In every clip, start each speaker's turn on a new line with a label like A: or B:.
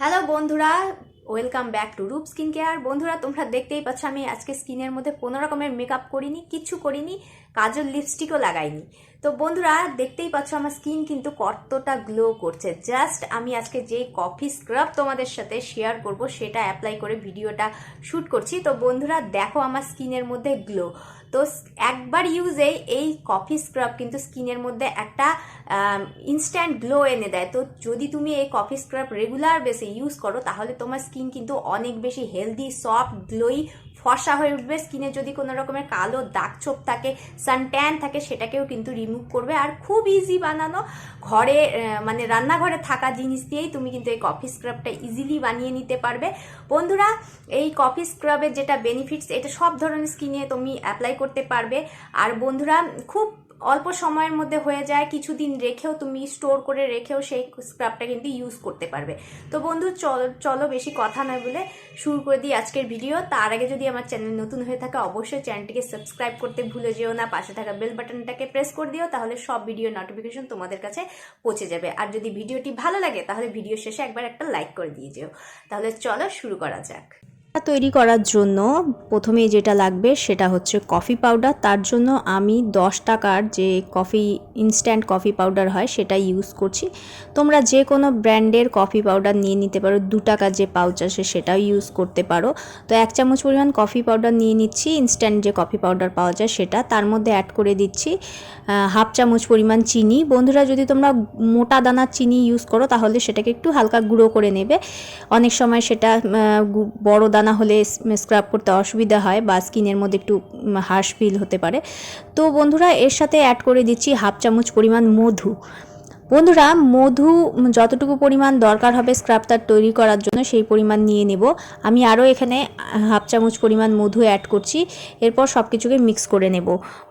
A: Hello বন্ধুরা। Welcome back to Roop skin care বন্ধুরা, তোমরা দেখতেই পাচ্ছ, আমি আজকে স্কিনের মধ্যে কোনো রকমের মেকআপ করিনি, কিছু করিনি। কাজল লিপস্টিকও লাগাইনি। তো বন্ধুরা, দেখতেই পাচ্ছ আমার স্কিন কিন্তু কতটা গ্লো করছে। জাস্ট আমি আজকে যে কফি স্ক্রাব তোমাদের সাথে শেয়ার করব, সেটা অ্যাপ্লাই করে ভিডিওটা শ্যুট করছি। তো বন্ধুরা, দেখো আমার স্কিনের মধ্যে গ্লো তো একবার ইউজে এই কফি স্ক্রাব কিন্তু স্কিনের মধ্যে একটা ইনস্ট্যান্ট গ্লো এনে দেয়। তো যদি তুমি এই কফি স্ক্রাব রেগুলার বেসে ইউজ করো, তাহলে তোমার স্কিন কিন্তু অনেক বেশি হেলদি সফট গ্লোই ফর্সা হয়ে উঠবে। স্কিনে যদি কোনো রকমের কালো দাগ ছোপ থাকে সানট্যান থাকে সেটাকেও কিন্তু রিমুভ করবে। আর খুব ইজি বানানো ঘরে মানে রান্নাঘরে থাকা জিনিস দিয়েই তুমি কিন্তু এই কফি স্ক্রাবটা ইজিলি বানিয়ে নিতে পারবে। বন্ধুরা, এই কফি স্ক্রাবের যেটা বেনিফিটস এটা সব ধরনের স্কিনে তুমি অ্যাপ্লাই করতে পারবে। আর বন্ধুরা, খুব অল্প সময়ের মধ্যে হয়ে যায়, কিছুদিন রেখেও তুমি স্টোর করে রেখেও সেই স্ক্রাবটা কিন্তু ইউজ করতে পারবে। তো বন্ধু, চলো চলো বেশি কথা নয় বলে শুরু করে দিই আজকের ভিডিও তার আগে যদি আমার চ্যানেল নতুন হয়ে থাকে, অবশ্যই চ্যানেলটিকে সাবস্ক্রাইব করতে ভুলে যেও না। পাশে থাকা বেল বাটনটাকে প্রেস করে দিও, তাহলে সব ভিডিও নোটিফিকেশন তোমাদের কাছে পৌঁছে যাবে। আর যদি ভিডিওটি ভালো লাগে, তাহলে ভিডিও শেষে একবার একটা লাইক করে দিয়ে যেও। তাহলে চলো শুরু করা যাক।
B: তৈরি করার জন্য প্রথমেই যেটা লাগবে সেটা হচ্ছে কফি পাউডার। তার জন্য আমি দশ টাকার যে কফি ইনস্ট্যান্ট কফি পাউডার হয় সেটা ইউজ করছি। তোমরা যে কোনো ব্র্যান্ডের কফি পাউডার নিয়ে নিতে পারো, দু টাকার যে পাউচ আসে সেটাও ইউজ করতে পারো। তো এক চামচ পরিমাণ কফি পাউডার নিয়ে নিচ্ছি ইনস্ট্যান্ট যে কফি পাউডার পাওয়া যায় সেটা। তার মধ্যে অ্যাড করে দিচ্ছি হাফ চামচ পরিমাণ চিনি। বন্ধুরা, যদি তোমরা মোটা দানার চিনি ইউজ করো, তাহলে সেটাকে একটু হালকা গুঁড়ো করে নেবে। অনেক সময় সেটা বড় দানা হলে স্ক্রাব করতে অসুবিধা হয় বা স্কিনের মধ্যে একটু হার্শ ফিল হতে পারে। তো বন্ধুরা, এর সাথে অ্যাড করে দিচ্ছি হাফ চামচ পরিমাণ মধু। বন্ধুরা, মধু যতটুকু পরিমাণ দরকার হবে স্ক্রাবটা তৈরি করার জন্য সেই পরিমাণ নিয়ে নেব। আমি আরও এখানে হাফ চামচ পরিমাণ মধু অ্যাড করছি, এরপর সব কিছুকে মিক্স করে নেব।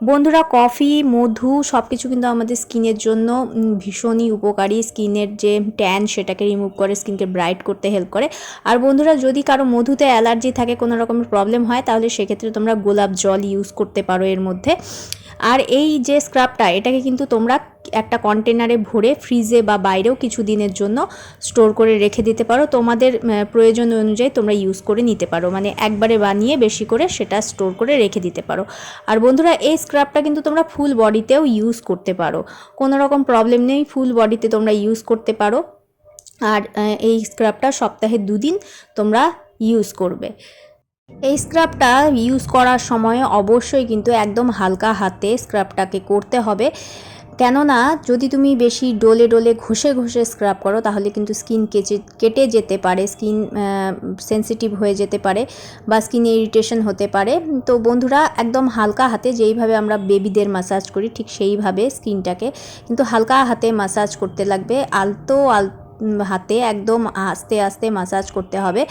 B: বন্ধুরা কফি মধু সব কিছু কিন্তু আমাদের স্কিনের জন্য ভীষণই উপকারী। স্কিনের যে ট্যান সেটাকে রিমুভ করে স্কিনকে ব্রাইট করতে হেল্প করে। আর বন্ধুরা, যদি কারও মধুতে অ্যালার্জি থাকে, কোনো রকমের প্রবলেম হয়, তাহলে সেক্ষেত্রে তোমরা গোলাপ জল ইউজ করতে পারো এর মধ্যে। আর এই যে স্ক্রাবটা এটাকে কিন্তু তোমরা একটা কন্টেনারে ভরে ফ্রিজে বা বাইরেও কিছু দিনের জন্য স্টোর করে রেখে দিতে পারো। তোমাদের প্রয়োজন অনুযায়ী তোমরা ইউজ করে নিতে পারো। মানে একবারে বানিয়ে বেশি করে সেটা স্টোর করে রেখে দিতে পারো। আর বন্ধুরা, এই স্ক্রাবটা কিন্তু তোমরা ফুল বডিতেও ইউজ করতে পারো। কোনো রকম প্রবলেম নেই ফুল বডিতে তোমরা ইউজ করতে পারো। আর এই স্ক্রাবটা সপ্তাহে দুদিন তোমরা ইউজ করবে। এই স্ক্রাবটা ইউজ করার সময় অবশ্যই কিন্তু একদম হালকা হাতে স্ক্রাবটাকে করতে হবে। কেননা যদি তুমি বেশি ডোলে ডোলে ঘষে ঘষে স্ক্রাব করো তাহলে কিন্তু স্কিন কেচে কেটে যেতে পারে স্কিন সেন্সিটিভ হয়ে যেতে পারে বা স্কিনে ইরিটেশন হতে পারে। তো বন্ধুরা একদম হালকা হাতে যেইভাবে আমরা বেবিদের মাসাজ করি ঠিক সেইভাবে স্কিনটাকে কিন্তু হালকা হাতে মাসাজ করতে লাগবে। আলতো আল উম, হাতে একদম আস্তে আস্তে মাসাজ করতে হবে।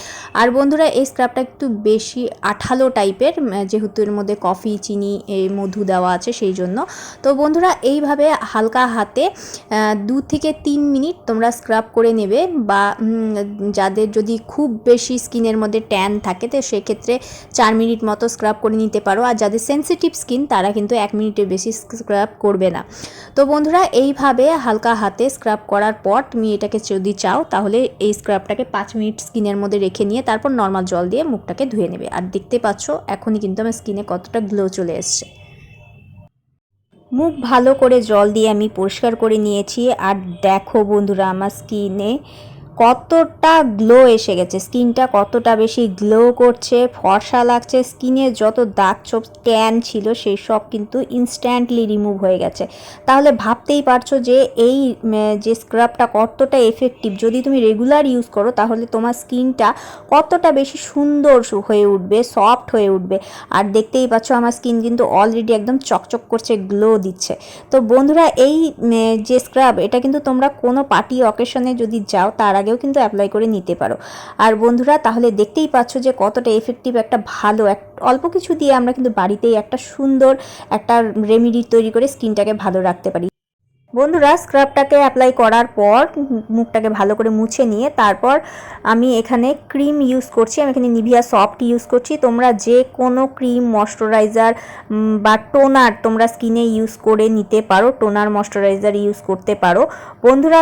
B: আর বন্ধুরা, এই স্ক্রাবটা একটু বেশি আঠালো টাইপের যেহেতু এর মধ্যে কফি চিনি এই মধু দেওয়া আছে সেই জন্য। তো বন্ধুরা, এইভাবে হালকা হাতে দু থেকে তিন মিনিট তোমরা স্ক্রাব করে নেবে বা যাদের যদি খুব বেশি স্কিনের মধ্যে ট্যান থাকে, তো সেক্ষেত্রে চার মিনিট মতো স্ক্রাব করে নিতে পারো। আর যাদের সেন্সিটিভ স্কিন তারা কিন্তু এক মিনিটের বেশি স্ক্রাব করবে না। তো বন্ধুরা, এইভাবে হালকা হাতে স্ক্রাব করার পর তুমি এটাকে যদি চাও, তাহলে এই স্ক্রাবটাকে পাঁচ মিনিট স্কিনের মধ্যে রেখে নিয়ে তারপর নর্মাল জল দিয়ে মুখটাকে ধুয়ে নেবে। আর দেখতে পাচ্ছ, এখনই কিন্তু আমার স্কিনে কতটা গ্লো চলে এসছে। মুখ ভালো করে জল দিয়ে আমি পরিষ্কার করে নিয়েছি। আর দেখো বন্ধুরা, আমার স্কিনে কতটা গ্লো এসে গেছে? স্কিনটা কতটা বেশি গ্লো করছে? ফর্সা লাগছে? স্কিনে যত দাগ ছোপ ট্যান ছিল, সেই সব কিন্তু ইনস্ট্যান্টলি রিমুভ হয়ে গেছে। তাহলে ভাবতেই পারছ যে এই যে স্ক্রাবটা কতটা এফেক্টিভ যদি তুমি রেগুলার ইউজ করো, তাহলে তোমার স্কিনটা কতটা বেশি সুন্দর হয়ে উঠবে সফট হয়ে উঠবে। আর দেখতেই পাচ্ছ আমার স্কিন কিন্তু অলরেডি একদম চকচক করছে গ্লো দিচ্ছে। তো বন্ধুরা, এই যে স্ক্রাব এটা কিন্তু তোমরা কোনো পার্টি অকেশনে যদি যাও, তার আগেও কিন্তু অ্যাপ্লাই করে নিতে পারো। আর বন্ধুরা, তাহলে দেখতেই পাচ্ছ যে কতটা এফেক্টিভ একটা ভালো এক, অল্প কিছু দিয়ে আমরা কিন্তু বাড়িতেই একটা সুন্দর একটা রেমেডি তৈরি করে স্কিনটাকে ভালো রাখতে পারি। বন্ধুরা স্ক্রাবটাকে অ্যাপ্লাই করার পর মুখটাকে ভালো করে মুছে নিয়ে তারপর আমি এখানে ক্রিম ইউজ করছি। আমি এখানে নিভিয়া সফট ইউজ করছি। তোমরা যে কোনো ক্রিম ময়শ্চারাইজার বা টোনার তোমরা স্কিনে ইউজ করে নিতে পারো টোনার ময়শ্চারাইজার ইউজ করতে পারো। বন্ধুরা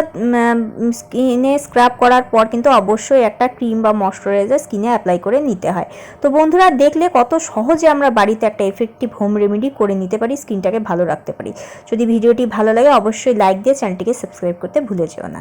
B: স্কিনে স্ক্রাব করার পর কিন্তু অবশ্যই একটা ক্রিম বা ময়শ্চারাইজার স্কিনে অ্যাপ্লাই করে নিতে হয়। তো বন্ধুরা, দেখলে কত সহজে আমরা বাড়িতে একটা এফেক্টিভ হোম রেমেডি করে নিতে পারি স্কিনটাকে ভালো রাখতে পারি। যদি ভিডিওটি ভালো লাগে অবশ্যই লাইক দিয়ে চ্যানেলটিকে সাবস্ক্রাইব করতে ভুলে যেও না।